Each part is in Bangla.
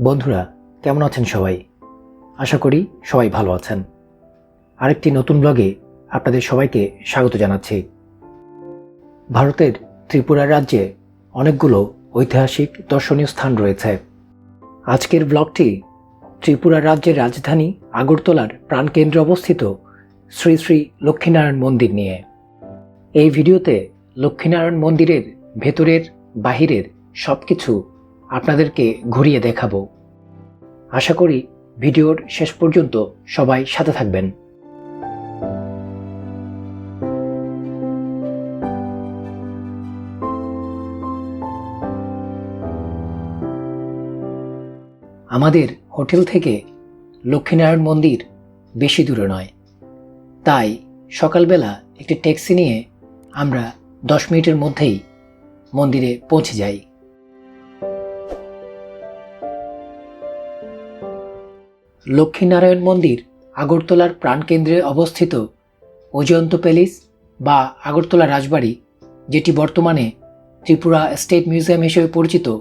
বন্ধুরা, কেমন আছেন সবাই? আশা করি সবাই ভালো আছেন। আরেকটি নতুন ব্লগে আপনাদের সবাইকে স্বাগত জানাচ্ছি। ভারতের ত্রিপুরা রাজ্যে অনেকগুলো ঐতিহাসিক দর্শনীয় স্থান রয়েছে। আজকের ব্লগটি ত্রিপুরা রাজ্যের রাজধানী আগরতলার প্রাণকেন্দ্রে অবস্থিত শ্রী শ্রী লক্ষ্মীনারায়ণ মন্দির নিয়ে। এই ভিডিওতে লক্ষ্মীনারায়ণ মন্দিরের ভেতরের বাহিরের সব কিছু আপনাদেরকে ঘুরিয়ে দেখাবো। আশা করি ভিডিওর শেষ পর্যন্ত সবাই সাথে থাকবেন। আমাদের হোটেল থেকে লক্ষ্মীনারায়ণ মন্দির বেশি দূরে নয়। তাই সকালবেলা একটি ট্যাক্সি নিয়ে আমরা দশ মিনিটের মধ্যেই মন্দিরে পৌঁছে যাই। লক্ষ্মীনারায়ণ মন্দির আগরতলার প্রাণকেন্দ্রে অবস্থিত অজয়ন্ত প্যালেস বা আগরতলা রাজবাড়ি, যেটি বর্তমানে ত্রিপুরা স্টেট মিউজিয়াম হিসেবে পরিচিত,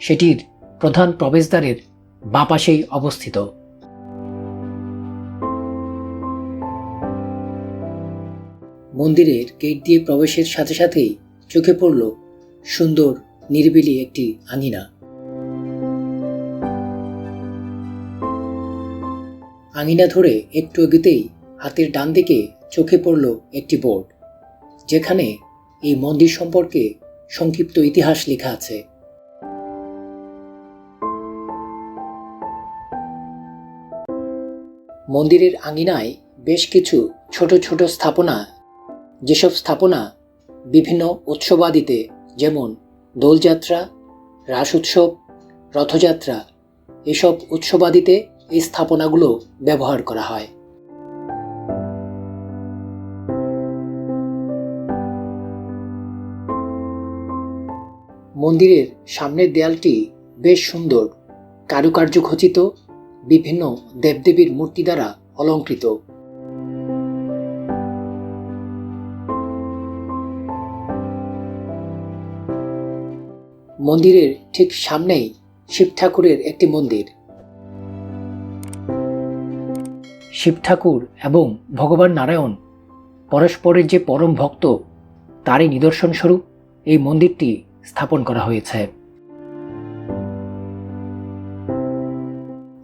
সেটির প্রধান প্রবেশদ্বারের বাঁ পাশেই অবস্থিত। মন্দিরের গেট দিয়ে প্রবেশের সাথে সাথেই চোখে পড়ল সুন্দর নিরিবিলি একটি আঙিনা। আঙিনা ধরে একটু এগোতেই হাতের ডান দিকে চোখে পড়ল একটি বোর্ড, যেখানে এই মন্দির সম্পর্কে সংক্ষিপ্ত ইতিহাস লেখা আছে। মন্দিরের আঙিনায় বেশ কিছু ছোট ছোট স্থাপনা, যেসব স্থাপনা বিভিন্ন উৎসবাদিতে যেমন দোলযাত্রা, রাস উৎসব, রথযাত্রা, এসব উৎসবাদিতে এই স্থাপনাগুলো ব্যবহার করা হয়। মন্দিরের সামনের দেয়ালটি বেশ সুন্দর কারুকার্য খচিত বিভিন্ন দেবদেবীর মূর্তি দ্বারা অলঙ্কৃত। মন্দিরের ঠিক সামনেই শিব ঠাকুরের একটি মন্দির। শিব ঠাকুর এবং ভগবান নারায়ণ পরস্পরের যে পরম ভক্ত, তারই নিদর্শনস্বরূপ এই মন্দিরটি স্থাপন করা হয়েছে।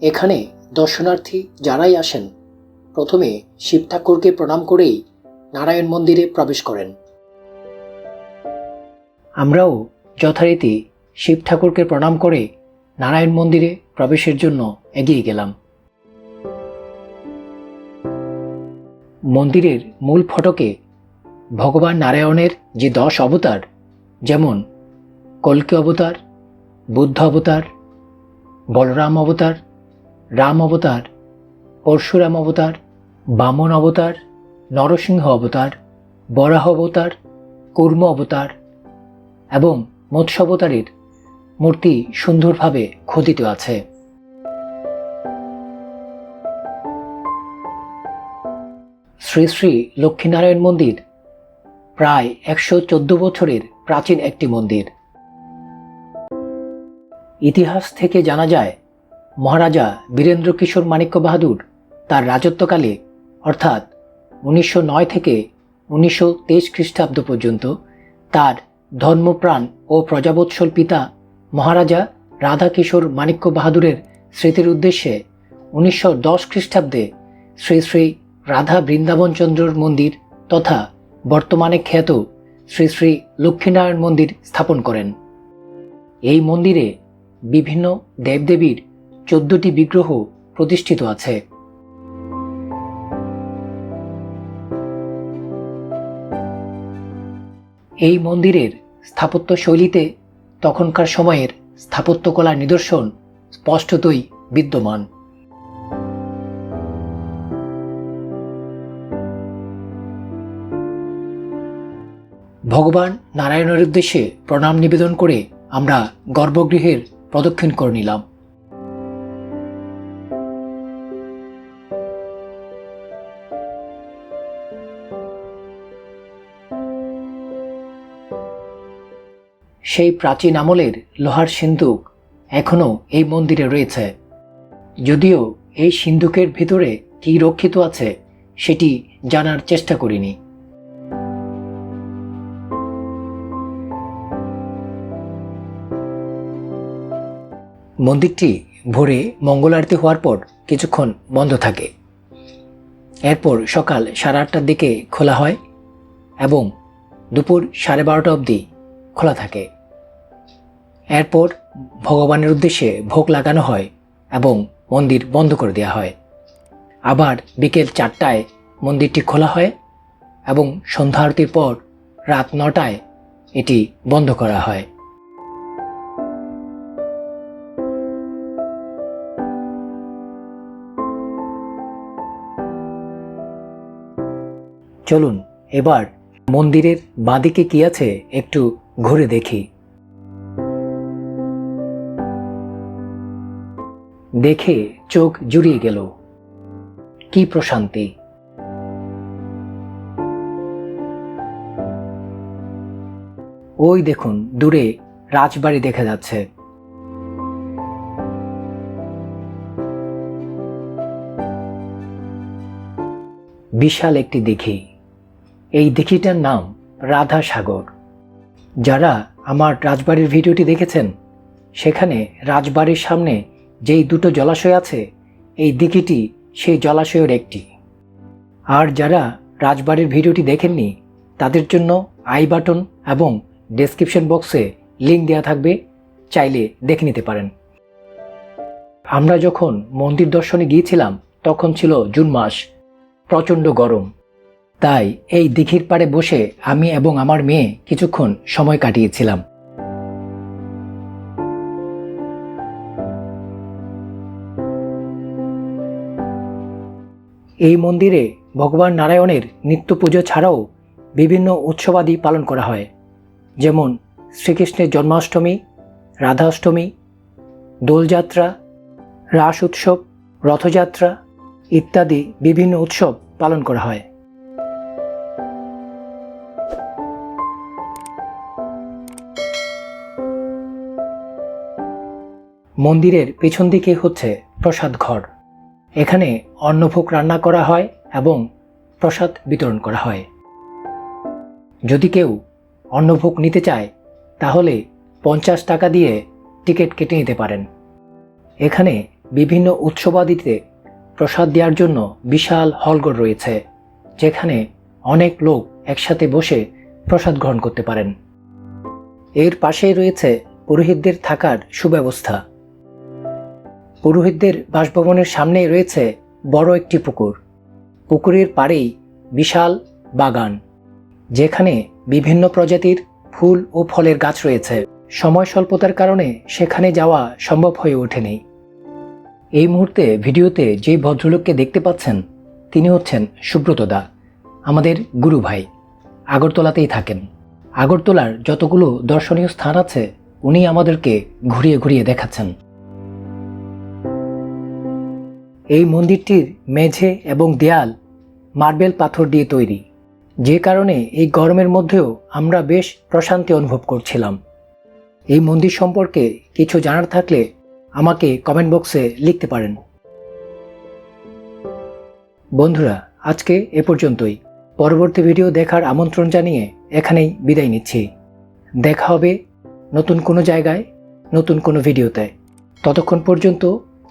এখানে দর্শনার্থী যারাই আসেন, প্রথমে শিব ঠাকুরকে প্রণাম করেই নারায়ণ মন্দিরে প্রবেশ করেন। আমরাও যথারীতি শিব ঠাকুরকে প্রণাম করে নারায়ণ মন্দিরে প্রবেশের জন্য এগিয়ে গেলাম। মন্দিরের মূল ফটকে ভগবান নারায়ণের যে দশ অবতার, যেমন কল্কি অবতার, বুদ্ধ অবতার, বলরাম অবতার, রাম অবতার, পরশুরাম অবতার, বামন অবতার, নরসিংহ অবতার, বরাহ অবতার, কুর্ম অবতার এবং মৎস্য অবতারের মূর্তি সুন্দরভাবে খোদিত আছে। শ্রী শ্রী লক্ষ্মীনারায়ণ মন্দির, প্রায় একশো চোদ্দ বছরের প্রাচীন একটি মন্দির। ইতিহাস থেকে জানা যায়, মহারাজা বীরেন্দ্র কিশোর মাণিক্য বাহাদুর তার রাজত্বকালে, অর্থাৎ উনিশশো নয় থেকে উনিশশো তেইশ খ্রিস্টাব্দ পর্যন্ত, তার ধর্মপ্রাণ ও প্রজাবৎসল পিতা মহারাজা রাধাকিশোর মাণিক্য বাহাদুরের স্মৃতির উদ্দেশ্যে উনিশশো দশ খ্রিস্টাব্দে শ্রী শ্রী রাধা বৃন্দাবনচন্দ্রর মন্দির তথা বর্তমানে খ্যাত শ্রী শ্রী লক্ষ্মীনারায়ণ মন্দির স্থাপন করেন। এই মন্দিরে বিভিন্ন দেবদেবীর চোদ্দটি বিগ্রহ প্রতিষ্ঠিত আছে। এই মন্দিরের স্থাপত্য শৈলীতে তখনকার সময়ের স্থাপত্যকলার নিদর্শন স্পষ্টতই বিদ্যমান। ভগবান নারায়ণের উদ্দেশ্যে প্রণাম নিবেদন করে আমরা গর্ভগৃহের প্রদক্ষিণ করে নিলাম। সেই প্রাচীন আমলের লোহার সিন্ধুক এখনও এই মন্দিরে রয়েছে। যদিও এই সিন্ধুকের ভিতরে কী রক্ষিত আছে, সেটি জানার চেষ্টা করিনি। মন্দিরটি ভোরে মঙ্গল আরতি হওয়ার পর কিছুক্ষণ বন্ধ থাকে। এরপর সকাল সাড়ে আটটার দিকে খোলা হয় এবং দুপুর সাড়ে বারোটা অবধি খোলা থাকে। এরপর ভগবানের উদ্দেশ্যে ভোগ লাগানো হয় এবং মন্দির বন্ধ করে দেওয়া হয়। আবার বিকেল চারটায় মন্দিরটি খোলা হয় এবং সন্ধ্যা আরতির পর রাত নটায় এটি বন্ধ করা হয়। চলুন, এবার মন্দিরের বাঁদিকে কি আছে একটু ঘুরে দেখি। দেখে চোখ জুড়িয়ে গেল। কি প্রশান্তি। ওই দেখুন, দূরে রাজবাড়ি দেখা যাচ্ছে। বিশাল একটি দিঘি। এই দিঘিটার নাম রাধা সাগর যারা আমার রাজবাড়ির ভিডিওটি দেখেছেন, সেখানে রাজবাড়ির সামনে যেই দুটো জলাশয় আছে, এই দিঘিটি সেই জলাশয়ের একটি। আর যারা রাজবাড়ির ভিডিওটি দেখেননি, তাদের জন্য আই বাটন এবং ডেসক্রিপশন বক্সে লিঙ্ক দেওয়া থাকবে, চাইলে দেখে নিতে পারেন। আমরা যখন মন্দির দর্শনে গিয়েছিলাম, তখন ছিল জুন মাস, প্রচণ্ড গরম। তাই এই দিঘির পাড়ে বসে আমি এবং আমার মেয়ে কিছুক্ষণ সময় কাটিয়েছিলাম। এই মন্দিরে ভগবান নারায়ণের নিত্য পুজো ছাড়াও বিভিন্ন উৎসবাদি পালন করা হয়। যেমন শ্রীকৃষ্ণের জন্মাষ্টমী, রাধাষ্টমী, দোলযাত্রা, রাস উৎসব, রথযাত্রা ইত্যাদি বিভিন্ন উৎসব পালন করা হয়। মন্দিরের পেছন দিকে হচ্ছে প্রসাদ ঘর। এখানে অন্নভোগ রান্না করা হয় এবং প্রসাদ বিতরণ করা হয়। যদি কেউ অন্নভোগ নিতে চায়, তাহলে পঞ্চাশ টাকা দিয়ে টিকিট কেটে নিতে পারেন। এখানে বিভিন্ন উৎসবাদিতে প্রসাদ দেওয়ার জন্য বিশাল হলঘর রয়েছে, যেখানে অনেক লোক একসাথে বসে প্রসাদ গ্রহণ করতে পারেন। এর পাশেই রয়েছে পুরোহিতদের থাকার সুব্যবস্থা। পুরোহিতদের বাসভবনের সামনেই রয়েছে বড় একটি পুকুর। পুকুরের পাড়েই বিশাল বাগান, যেখানে বিভিন্ন প্রজাতির ফুল ও ফলের গাছ রয়েছে। সময় স্বল্পতার কারণে সেখানে যাওয়া সম্ভব হয়ে ওঠেনি। এই মুহূর্তে ভিডিওতে যে ভদ্রলোককে দেখতে পাচ্ছেন, তিনি হচ্ছেন সুব্রত দা, আমাদের গুরু ভাই। আগরতলাতেই থাকেন। আগরতলার যতগুলো দর্শনীয় স্থান আছে উনি আমাদেরকে ঘুরিয়ে ঘুরিয়ে দেখাচ্ছেন। এই মন্দিরটির মেঝে এবং দেয়াল মার্বেল পাথর দিয়ে তৈরি। যে কারণে এই গরমের মধ্যেও আমরা বেশ প্রশান্তি অনুভব করছিলাম। এই মন্দির সম্পর্কে কিছু জানার থাকলে আমাকে কমেন্ট বক্সে লিখতে পারেন। বন্ধুরা, আজকে এ পর্যন্তই। পরবর্তী ভিডিও দেখার আমন্ত্রণ জানিয়ে এখানেই বিদায় নিচ্ছি। দেখা হবে নতুন কোনো জায়গায়, নতুন কোনো ভিডিওতে ততক্ষণ পর্যন্ত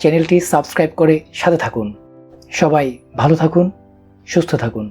চ্যানেলটি সাবস্ক্রাইব করে সাথে থাকুন। সবাই ভালো থাকুন সুস্থ থাকুন।